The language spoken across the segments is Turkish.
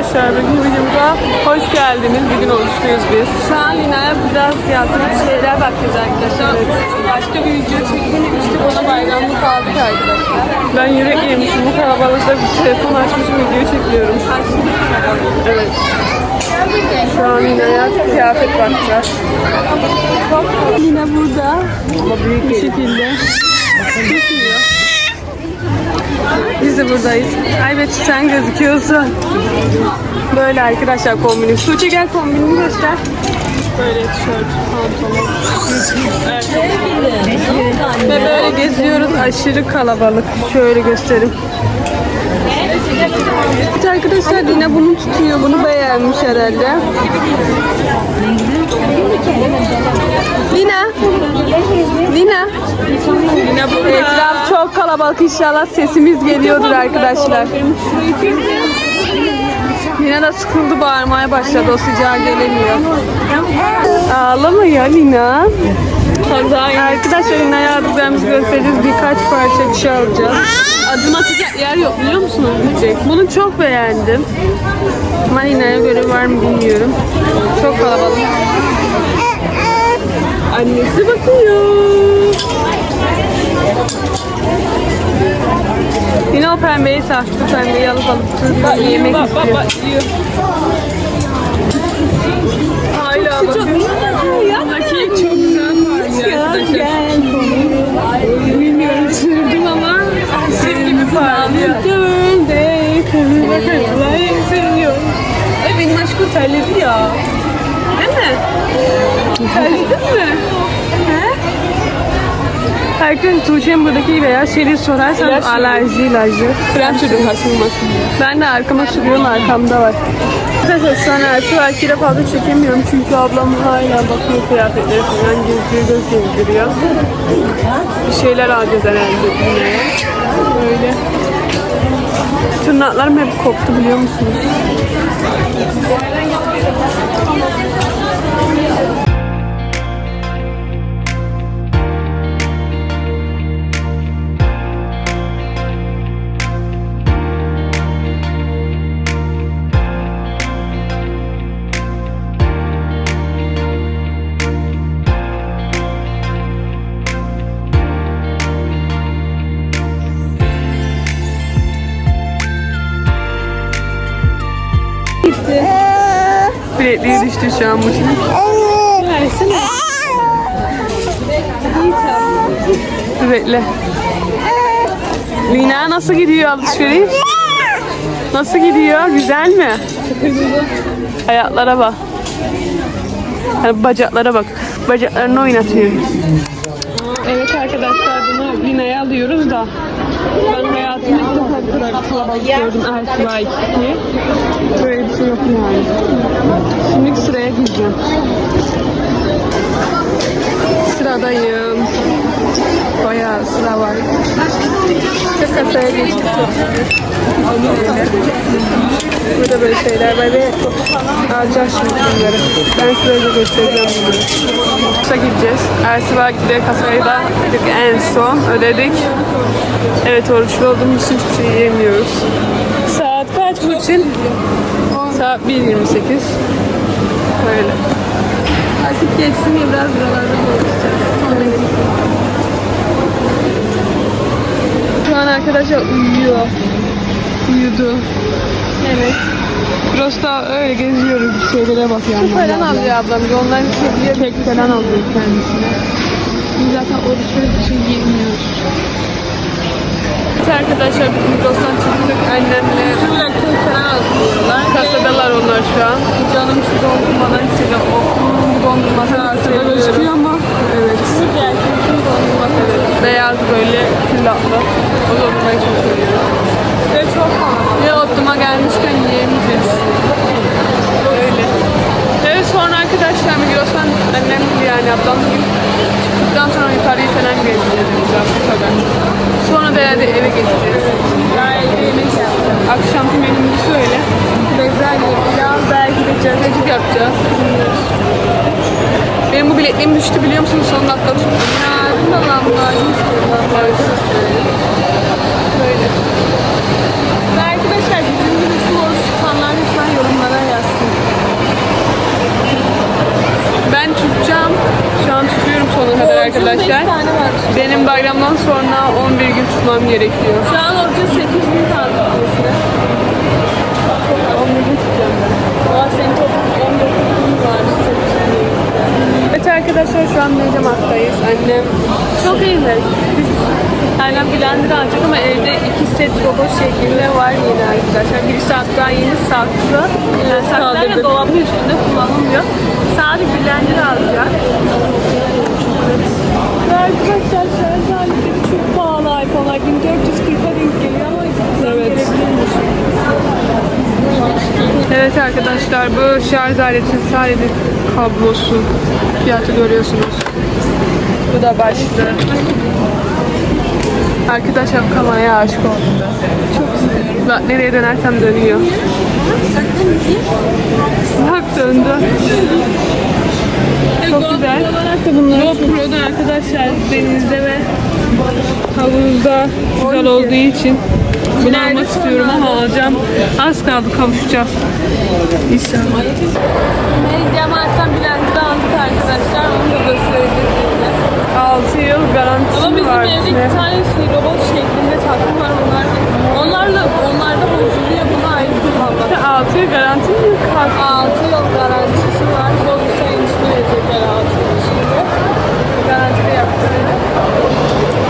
arkadaşlar bugün videomuza hoş geldiniz. Bugün oluşturuyoruz biz. Şu an Lina'ya biraz yazdığı şeyler bakacağız arkadaşlar. Başka bir video çekmemiştik. Ona bayramlık aldık arkadaşlar. Ben yürek yemişim. Bu kalabalıkta bir telefon açmışım video çekiyorum. Evet. Şu an Lina'ya kıyafet bakacağız. Lina burada. Bu şekilde. Çekiyor. Biz de buradayız. Ay evet sen gözüküyorsun. Böyle arkadaşlar kombini. Tuğçe gel kombinini göster. Böyle tişört, pantolon. Evet. Ve böyle geziyoruz. Aşırı kalabalık. Şöyle göstereyim. Evet arkadaşlar yine bunu tutuyor. Bunu beğenmiş herhalde. Lina. Lina burada. Etraf çok kalabalık inşallah sesimiz geliyordur arkadaşlar. Lina da sıkıldı bağırmaya başladı o sıcağa gelemiyor. Ağlama ya Lina. Arkadaşlar Lina'ya aldıklarımızı göstereceğiz. Birkaç parça bir şey alacağız. Adım atacak yer yok biliyor musunuz? Gidecek. Bunu çok beğendim. Ama Lina'ya göre var mı bilmiyorum. Çok kalabalık. Annesi bakıyor. Yine o pembeyi sattı. Pembeyi alıp alıp duruyor. Yemek istiyor. Hala bakın. Parlıyor arkadaşlar. Bilmiyorum sürdüm ama sim gibi parlıyor. Ay benim aşkım terledi ya. Değil mi? Terledin mi? He? Herkes Tuğçe'nin buradaki beyaz şeyleri sorarsanız alerji ilacı. Krem sürdüm kaşınmasın Ben de arkama sürüyorum arkamda var. Arkadaşlar şu an Ertuğ Erkir'e fazla çekemiyorum çünkü ablam hala bakıyor kıyafetleri falan geziyor göz gezdiriyor. Bir şeyler alacağız herhalde dünyaya. Böyle. Tırnaklarım hep koptu biliyor musunuz? Bilekliği düştü şu an bu şimdi. Bekle. Lina nasıl gidiyor alışveriş? Nasıl gidiyor? Güzel mi? Ayaklara bak. Ha, Bacaklara bak. Bacaklarını oynatıyor. Evet arkadaşlar bunu Lina'ya alıyoruz da ben hayatımda bu kadar kalabalık gördüm Ertuğrul diye. Böyle bir şey yok yani. Şimdi sıraya gireceğim. Sıradayım. Bayağı sıra var. Kasaya geçtik. Burada böyle şeyler var ve alacağız şimdi bunları. Ben size öyle göstereceğim bunları. Kasa gideceğiz. Ersiva gidiyor kasayı da gittik en son ödedik. Evet oruçlu olduğumuz için hiçbir şey yiyemiyoruz. Saat kaç bu için? Saat 1.28. Böyle. Artık geçsin ya biraz buralarda dolaşacağız. Sonra gideceğiz. Şu an arkadaşlar uyuyor. Uyudu. Evet. Burası da öyle geziyoruz. Bir şeylere bakıyor. Su falan alıyor ablam. Ondan kediye kek falan alıyor kendisine. Biz zaten oruçlu bir şey yemiyoruz. Evet arkadaşlar biz Migros'tan çıktık annemle. Kek falan alıyorlar. Kasadalar onlar şu an. Canım şu dondurmadan istedi. O bu dondurması Kasada gözüküyor mu? Evet. dondurması evet. Beyaz böyle küllatlı. O dondurmayı çok seviyorum. Ve çok kalabalık. Ve Ottum'a gelmişken yiyemeyeceğiz. Öyle. Evet sonra arkadaşlar Migros'tan annem yani ablam bugün çıktıktan sonra yukarıyı falan gezeceğiz bu kadar. Sonra yani eve geçeceğiz. Akşamki menümüzü söyle. Bezelye, pilav, belki de cacık yapacağız. Benim bu biletliğim düştü biliyor musunuz? Son dakika tuttum. Ya bunu da lahmacun istiyorum. Lahmacun istiyorum. tutacağım. Şu an tutuyorum sonuna kadar arkadaşlar. Benim bayramdan sonra 11 gün tutmam gerekiyor. Şu an 38 gün kaldı. 11 gün tutacağım ben. Çok 19. Evet arkadaşlar şu an Mecamat'tayız. Annem çok iyiler. Aynen blender alacak ama evde iki set robot şeklinde var yine arkadaşlar. Biri saat daha yeni saklı. Yani ve Kaldırdık. dolabın üstünde kullanılmıyor. Sadece blender alacak. Arkadaşlar şarj aletleri çok pahalı iPhone'lar. 1440'a denk geliyor ama Evet. Evet arkadaşlar bu şarj aletin sadece kablosu. Fiyatı görüyorsunuz. Bu da başlığı. Arkadaşlar kameraya aşık oldum. Çok güzel. Bak nereye dönersem dönüyor. Bak döndü. Çok güzel. GoPro'dan arkadaşlar denizde ve havuzda güzel olduğu için bunu almak istiyorum ama alacağım. Az kaldı kavuşacağız. İnşallah. Mediamarkt'tan blender aldık arkadaşlar. Onu da göstereceğiz size. 6 yıl garantisi Ama bizim var. evde iki tane şey, robot şeklinde takım var onlar. Onlarla onlarda bozuluyor bunu ayrı kullanmak. 6 yıl garanti mi kaldı? 6 yıl garantisi var. Bozulsa yenisini verecekler 6 yıl içinde. Garanti de yaptırıyor.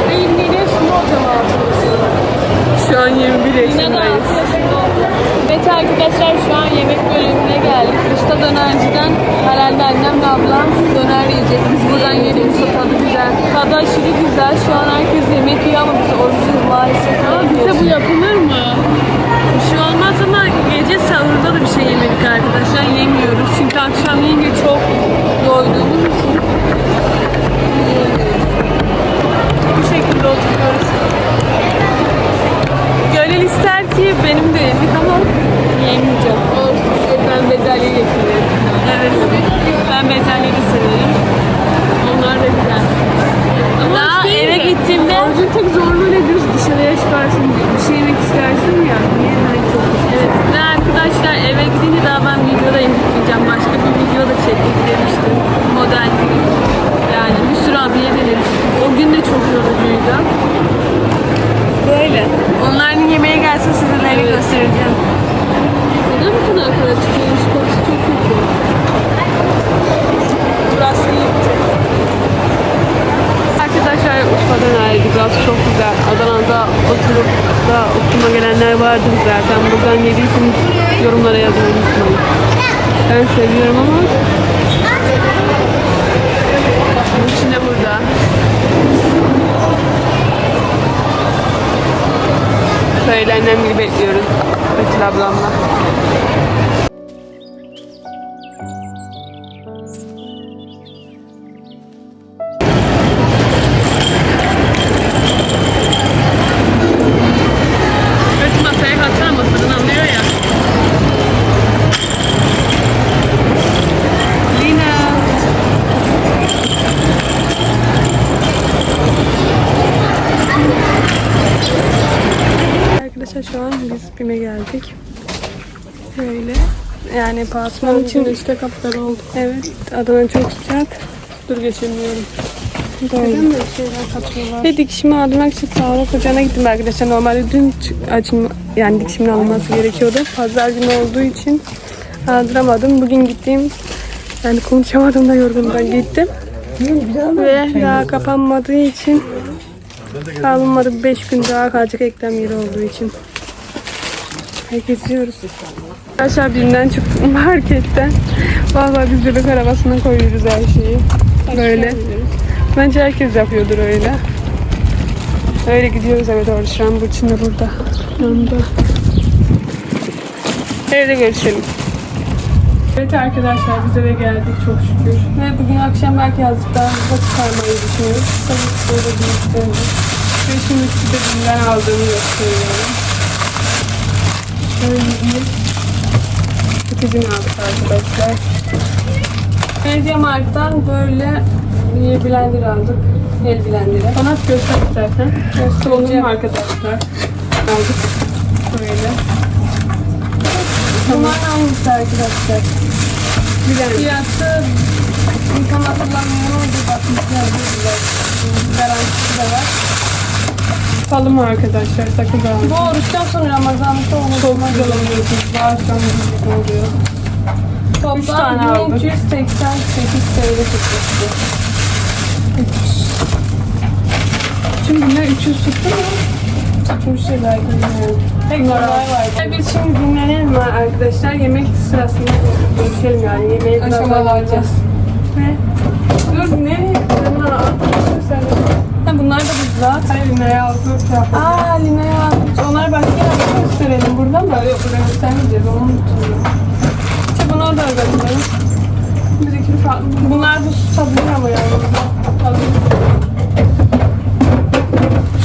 Ve 27 yaşında olacağım 6 yıl sonra. Şu an 21 Yine de 6 yaşındayız. yaşında olacağım. Evet arkadaşlar şu an yemek bölümüne geldik. Usta dönerciden herhalde annemle ablam döner yiyecek. Biz buradan geliyoruz. Tadı güzel. Tadı aşırı güzel. Şu an herkes yemek yiyor ama biz orucuz maalesef. Ama Bize bu yapılır mı? bir şey olmaz ama gece sahurda da bir şey yemedik arkadaşlar. Yemiyoruz. Çünkü akşam yiyince çok doyduğumuz için. Bu şekilde oturuyoruz. Gönül ister ki benim de yemek ama yiyemeyeceğim. Olsun. Ben bezelye getiririm. Evet. Ben bezelye de severim. Onlar da güzel. Ama Daha eve gittiğimde Orucun tek zorluğu nedir? Dışarıya çıkarsın, bir şey yemek istersin ya. Hani çok Evet. Ve arkadaşlar eve gidince daha ben videoda editleyeceğim. Başka ablamla. Yani pansuman için işte kaplar oldu. evet Adana çok sıcak. Dur geçemiyorum. Neden böyle şeyler katıyorlar? Ve dikişimi aldırmak için sağlık ocağına gittim arkadaşlar. Normalde dün açım yani dikişimin alınması gerekiyordu. Pazar günü olduğu için aldıramadım. Bugün gittim. Yani konuşamadım da yorgundan gittim. Ve daha kapanmadığı için alınmadı. 5 gün daha kalacak eklem yeri olduğu için. Herkes yiyoruz. Arkadaşlar birinden çıktım marketten. Vallahi biz bebek arabasına koyuyoruz her şeyi. Böyle. Bence herkes yapıyordur öyle. Öyle gidiyoruz eve doğru şu an Burçin de burada. Yanında. Evde görüşelim. Evet arkadaşlar biz eve geldik çok şükür. Ve bugün akşam belki azıcık daha hızlı çıkarmayı düşünüyoruz. Tabii böyle bir istedim. Ve şimdi size bundan aldığımı gösteriyorum. Şöyle bir paketin aldık arkadaşlar. Mediamarkt'tan böyle bir blender aldık. El blenderi. Bana göster istersen. Göstereceğim arkadaşlar. Aldık. Böyle. Bunlar hangisi arkadaşlar? Blender. Fiyatı İnsan hatırlamıyor orada bakmışlar. Garantisi de var. Salım arkadaşlar sakız alın. Bu oruçtan sonra Ramazan'da olur. Çok güzel oluyor. Bağıştan güzel oluyor. Üç tane Toplam aldım. 1388 TL tutmuştu. Şimdi ne 300 tuttu mu? Tutmuştu belki bilmiyorum. Bunlar olay var. Biz şimdi dinlenelim arkadaşlar? Yemek sırasında görüşelim yani. Yemeği Aşamalarda. alacağız. Ne? Dur nereye? Bunlar bunlar da buzlar. Hayır nereye aldık? Aa Lina'ya almış. Onlar başka yerde gösterelim burada mı? Yok burada göstermeyeceğiz. Onu unutuyorum. İşte bunu da götürelim. Biz ikili farklı. Bunlar bu Tabii ama yani.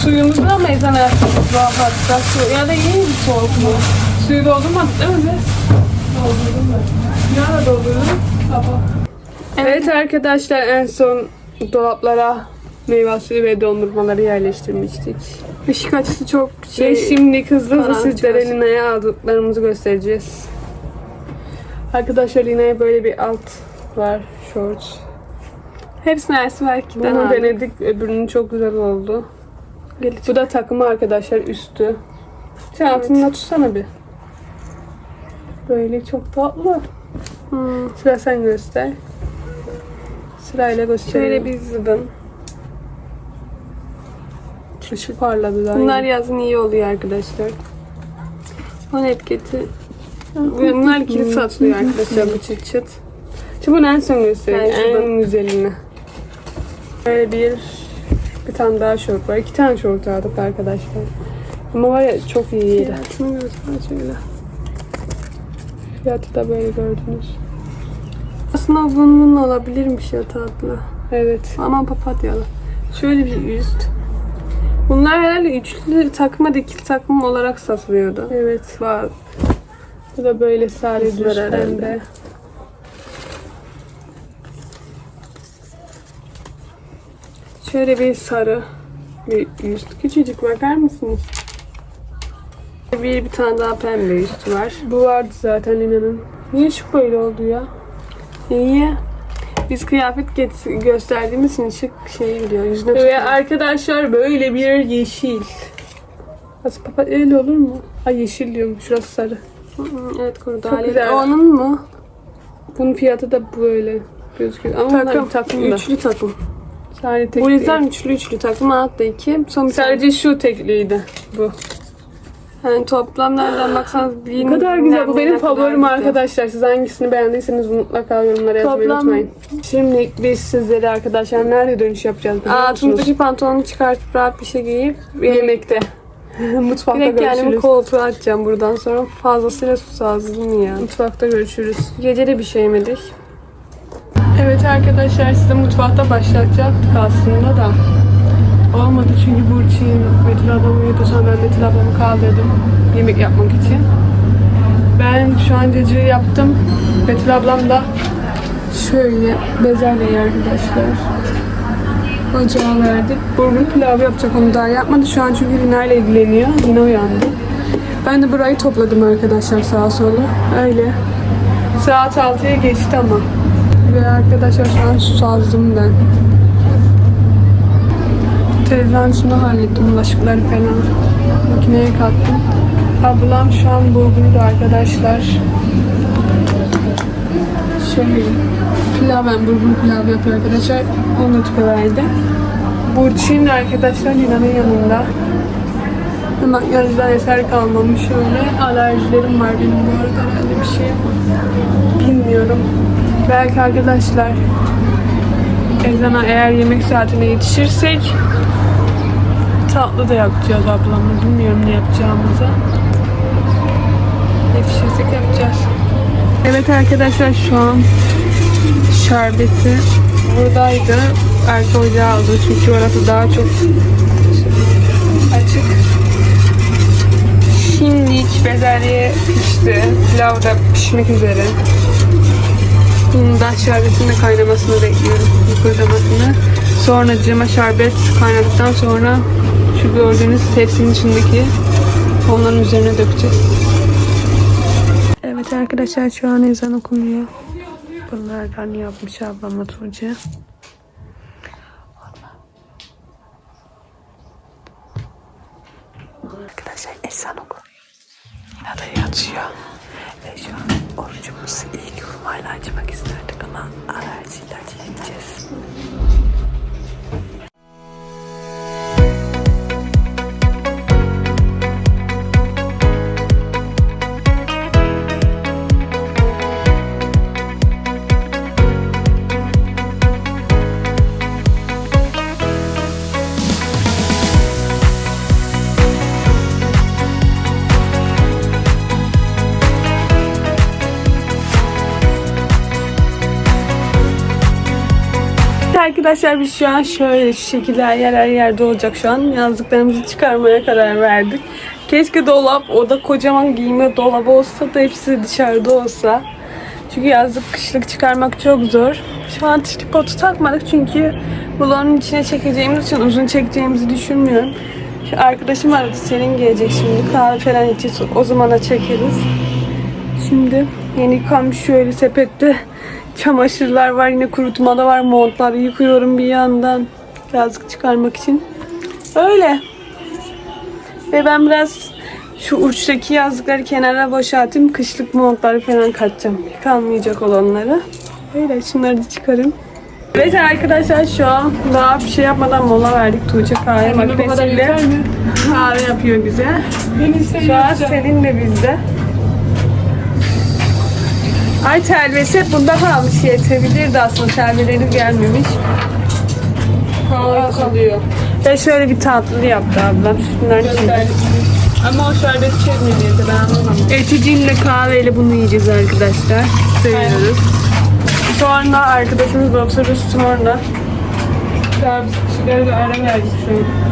Suyumuzu da ezana yaptık? Rahatsa su. Ya da iyi bir soğuk mu? Suyu doldurmadık değil mi biz? Doldurdum ben. Ne ara doldurdun? Sabah. Evet. arkadaşlar en son dolaplara meyve suyu ve dondurmaları yerleştirmiştik. Işık açısı çok şey. Ve şimdi hızlı hızlı sizlere. Lina'ya aldıklarımızı göstereceğiz. Arkadaşlar Lina'ya böyle bir alt var. Shorts. Hepsini Ersberk'ten Bunu aldık. denedik. Öbürünün çok güzel oldu. Bu da takımı arkadaşlar üstü. Sen altında tutsana bir. Böyle çok tatlı. Hmm. Sıra sen göster. Sırayla gösterelim. Şöyle bir zıbın. Işık parladı daha. Bunlar yazın iyi oluyor arkadaşlar. On etiketi. Bunlar ikili satılıyor arkadaşlar bu çıt çıt. Şimdi bunu en son göstereyim. Ben En güzelini. Böyle bir bir tane daha şort var. İki tane şort aldık arkadaşlar. Ama var ya çok iyi. Fiyatını göster şöyle. Fiyatı da böyle gördünüz. Aslında bunun olabilirmiş ya tatlı. Evet. Ama papatyalı. Şöyle bir üst. Bunlar herhalde üçlü takma dikili takım olarak satılıyordu. Evet. Var. Bu da böyle düz herhalde. Şöyle bir sarı bir üst. Küçücük bakar mısınız? Bir, bir tane daha pembe üstü var. Bu vardı zaten Lina'nın. Niye şu böyle oldu ya? İyi. Biz kıyafet get- gösterdiğimiz için şık şey gidiyor. Yüzüne Ve tutuyor. arkadaşlar böyle bir yeşil. Nasıl papatya öyle olur mu? Ay yeşil diyorum. Şurası sarı. Hı hı, Evet Çok kurdale. güzel. Onun mu? Bunun fiyatı da böyle gözüküyor. Ama Takım. takım da. Üçlü takım. Sadece tek Bu değil. yüzden üçlü üçlü takım altta iki. Son tane. Sadece şu tekliydi bu. Yani toplam nereden baksanız bin, Ne kadar güzel. Bu benim favorim arkadaşlar. Siz hangisini beğendiyseniz mutlaka yorumlara yazmayı Toplam- unutmayın. Şimdi biz sizlere arkadaşlar nerede dönüş yapacağız biliyor Aa, musunuz? Pantolonu çıkartıp rahat bir şey giyip Yemekte. Mutfakta direkt kendimi görüşürüz. koltuğa atacağım buradan sonra. Fazlasıyla susazdım ya. Mutfakta görüşürüz. Gece de bir şey yemedik. Evet arkadaşlar size mutfakta başlatacaktık aslında da. Olmadı çünkü Burçin Betül ablam uyudu sonra ben Betül ablamı kaldırdım yemek yapmak için. Ben şu an cacığı yaptım. Betül ablam da şöyle bezelyeyi arkadaşlar. Ocağa verdik. Burgun pilavı yapacak onu daha yapmadı. Şu an çünkü Lina ile ilgileniyor. Lina uyandı. Ben de burayı topladım arkadaşlar sağa sola. Öyle. Saat 6'ya geçti ama. Ve arkadaşlar şu an susazdım ben. Televizyon üstünde hallettim bulaşıkları falan. Makineye kattım. Ablam şu an bulgurdu arkadaşlar. Şöyle pilav ben bulgur pilav yapıyor arkadaşlar. Onu da tükeverdi. Burçin arkadaşlar Lina'nın yanında. Makyajdan eser kalmamış öyle. Alerjilerim var benim bu arada herhalde bir şey. Bilmiyorum. Belki arkadaşlar ezana eğer yemek saatine yetişirsek tatlı da yapacağız ablamla. Bilmiyorum ne yapacağımızı. Yetişirsek yapacağız. Evet arkadaşlar şu an şerbeti buradaydı. Arka ocağı aldı çünkü orası daha çok açık. Şimdi bezelye pişti. Pilav da pişmek üzere. Bunun da şerbetinin de kaynamasını bekliyorum. Yıkıldamasını. Sonra cama şerbet kaynadıktan sonra şu gördüğünüz tepsinin içindeki onların üzerine dökeceğiz. Evet arkadaşlar şu an ezan okunuyor. Bunlardan yapmış ablama Tuğçe. Arkadaşlar ezan okunuyor. Yine yatıyor. Ve şu an orucumuzu ilk hurmayla açmak isterdik ama alerji ilacı Arkadaşlar biz şu an şöyle şu şekilde yer her yerde olacak şu an. Yazdıklarımızı çıkarmaya karar verdik. Keşke dolap, oda kocaman giyme dolabı olsa da hepsi dışarıda olsa. Çünkü yazlık kışlık çıkarmak çok zor. Şu an tripodu takmadık çünkü balonun içine çekeceğimiz için uzun çekeceğimizi düşünmüyorum. Şu arkadaşım aradı senin gelecek şimdi kahve falan içeceğiz o zamana çekeriz. Şimdi yeni yıkanmış şöyle sepette çamaşırlar var yine kurutmada var montları yıkıyorum bir yandan yazlık çıkarmak için. Öyle. Ve ben biraz şu uçtaki yazlıkları kenara boşaltayım. Kışlık montları falan katacağım. Kalmayacak olanları. Öyle şunları da çıkarım. Evet arkadaşlar şu an daha bir şey yapmadan mola verdik Tuğçe kahve makinesiyle. Kahve yapıyor bize. Şu an Selin de bizde. Ay telvesi bunda kalmış yetebilirdi aslında telveleri gelmemiş. Hava kalıyor. Ve şöyle bir tatlı yaptı ablam. Şunlar için. Ama o şerbet içermeyecekti ben anlamadım. Eticinle kahveyle bunu yiyeceğiz arkadaşlar. Seviyoruz. Sonra arkadaşımızla otururuz sonra. Daha biz kişilere de ara verdik an.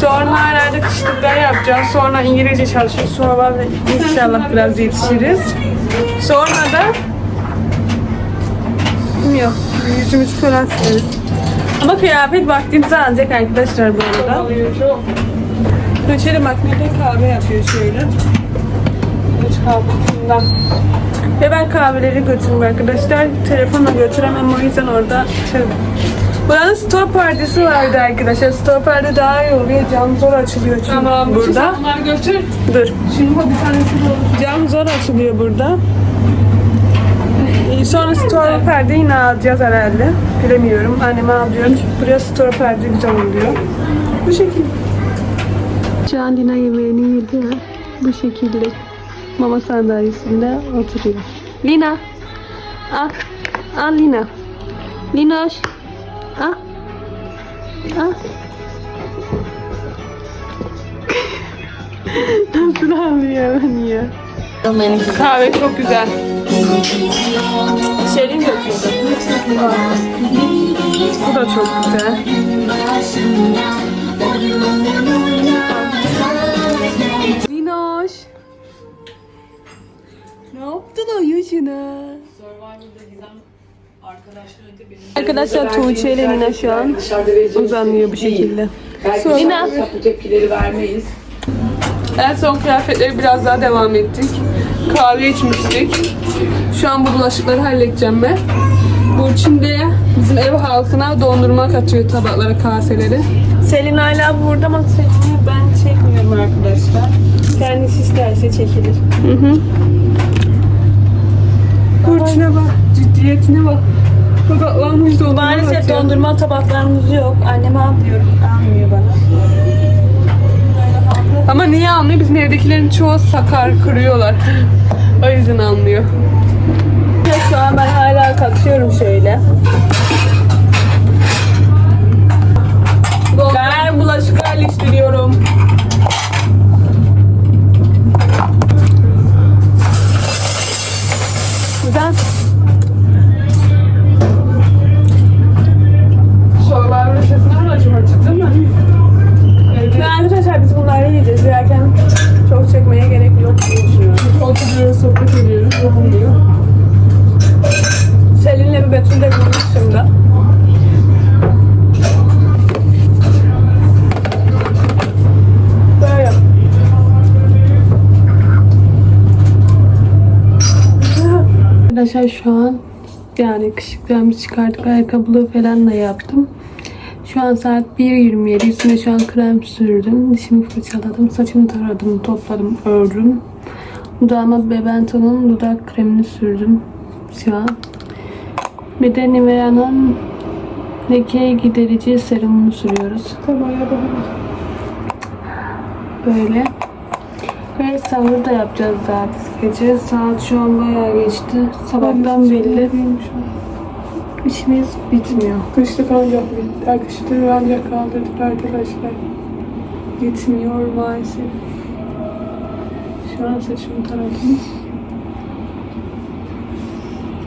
Sonra herhalde kışlıklar yapacağız. Sonra İngilizce çalışırız. Sonra inşallah biraz yetişiriz. Sonra da bilmiyorum. Yüzümüzü falan sileriz. Ama kıyafet vaktimizi alacak arkadaşlar bu arada. Köşeli makinede kahve yapıyor şöyle. Hiç kahvesinden. Ve ben kahveleri götürüyorum arkadaşlar. Telefonla götüremem o yüzden orada. Buranın store perdesi vardı arkadaşlar. Store perde daha iyi oluyor. Cam zor açılıyor çünkü Tamam. burada. Bunları götür. Dur. Şimdi bu bir tanesi de. Cam zor açılıyor burada. Sonra store perde yine alacağız herhalde. Bilemiyorum. Anneme alıyorum. Çünkü buraya store perde güzel oluyor. Bu şekilde. Şu an Lina yemeğini yedi. Bu şekilde. Mama sandalyesinde oturuyor. Lina. Al. Al Lina. Linoş. Al. Al. Nasıl ağlıyor ben ya? Kahve çok güzel. Şerin götürdü. Bu da çok güzel. Dinoş. Ne yaptın o yaşına? Arkadaşlar Tuğçe ile Lina şu an uzanıyor bu şekilde. Lina. Bu tepkileri vermeyiz. En son kıyafetleri biraz daha devam ettik. Kahve içmiştik. Şu an bu bulaşıkları halledeceğim ben. Bu şimdi bizim ev halkına dondurma katıyor tabaklara, kaseleri. Selin hala burada ama Selin'i ben çekmiyorum arkadaşlar. Kendisi isterse çekilir. Hı hı. Burçuna bak, ciddiyetine bak. Odaklanmış dondurma Maalesef atıyor. dondurma tabaklarımız yok. Anneme almıyorum. Almıyor bana. Ama niye almıyor? Bizim evdekilerin çoğu sakar, kırıyorlar. o yüzden almıyor. Şu an ben hala katıyorum şöyle. Arkadaşlar şu an yani kışlıklarımızı çıkardık. Ayakkabılığı falan da yaptım. Şu an saat 1.27. Üstüne şu an krem sürdüm. Dişimi fırçaladım. Saçımı taradım, topladım, ördüm. Dudağıma Bebenton'un dudak kremini sürdüm. Şu an. Bir de Nivea'nın leke giderici serumunu sürüyoruz. Böyle. Ve sahur da yapacağız daha gece. Saat şu an bayağı geçti. Sabahtan belli. İşimiz bitmiyor. Kışlık ancak bitti. Kışlık ancak kaldırdık arkadaşlar. Gitmiyor maalesef. Şu an saçımı taradım.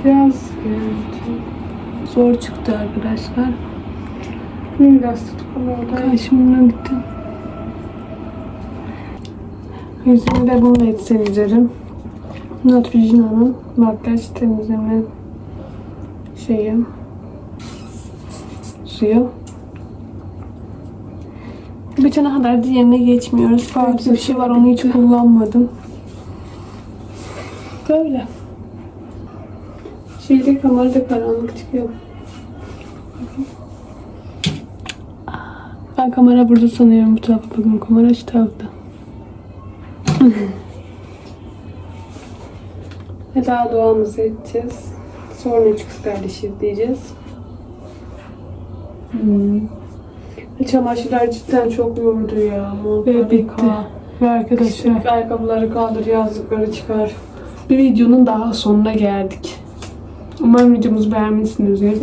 Biraz evet, zor çıktı arkadaşlar. Biraz tutuk ama orada. Kaşımla gitti. Yüzümü de bununla etseleyeceğim. Neutrogena'nın makyaj temizleme şeyi. Suyu. Bir tane kadar diğerine geçmiyoruz. Farklı bir şey var onu hiç kullanmadım. Böyle. Şeyde kamerada karanlık çıkıyor. Ben kamera burada sanıyorum bu tarafta. Bakın kamera şu tarafta. Ve daha duamızı edeceğiz. Sonra üç kız kardeş izleyeceğiz. Hmm. Çamaşırlar cidden çok yordu ya. Ve bitti. Ve arkadaşlar ayakkabıları kaldır yazlıkları çıkar. Bir videonun daha sonuna geldik. Umarım videomuzu beğenmişsinizdir.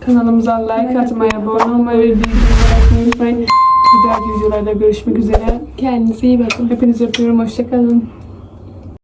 Kanalımıza like atmayı, abone olmayı ve bildirimleri açmayı unutmayın. Bir dahaki videolarda görüşmek üzere. Kendinize iyi bakın. Hepinizi öpüyorum. Hoşçakalın.